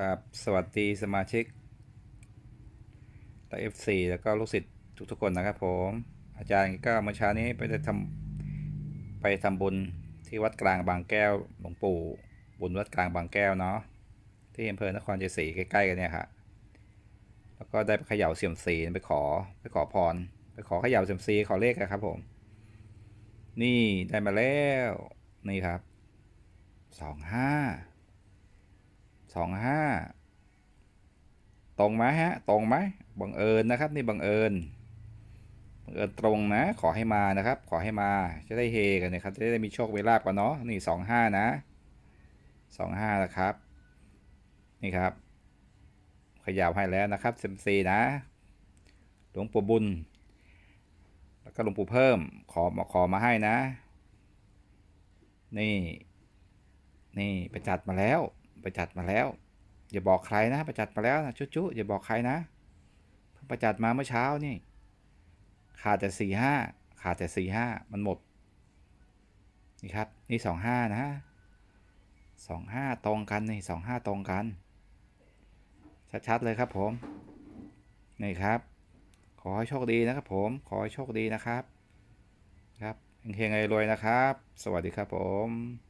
ครับ สวัสดีสมาชิกและ F4 แล้วก็ลูกศิษย์ทุกๆคนนะครับผม อาจารย์ก็เมื่อเช้านี้ไปได้ทำไปทำบุญที่วัดกลางบางแก้วหลวงปู่ บุญวัดกลางบางแก้วเนาะที่อำเภอนครชัยศรีใกล้ๆกันเนี่ยครับแล้วก็ได้ไปเขย่าเสี่ยมซีไปขอไปขอพร ไปขอเขย่าเสี่ยมซีขอเลขอะครับผม นี่ได้มาแล้วนี่ครับสองห้า สองห้าตรงไหมฮะ ตรงไหมบังเอิญนะครับนี่บังเอิญบังเอิญตรงนะ ขอให้มานะครับ ขอให้มาจะได้เฮกันนะครับ จะได้มีโชคมีลาบกันเนาะนี่สองห้านะสองห้านะครับ นี่ครับ ขยาวให้แล้วนะครับเซมซีนะ หลวงปู่บุญ แล้วก็หลวงปู่เพิ่ม ขอมาขอมาให้นะ นี่ นี่ไปจัดมาแล้ว ไปจัดมาแล้ว อย่าบอกใครนะไปจัดมาแล้วนะจุ๊ๆอย่าบอกใครนะเพิ่งไปจัดมาเมื่อเช้านี่ ขาดแต่สี่ห้าขาดแต่สี่ห้ามันหมด นี่ครับ นี่สองห้านะสองห้าตรงกันนี่สองห้าตรงกัน ชัดๆเลยครับผม นี่ครับ ขอให้โชคดีนะครับผม ขอให้โชคดีนะครับ ครับเฮงๆรวยๆนะครับ สวัสดีครับผม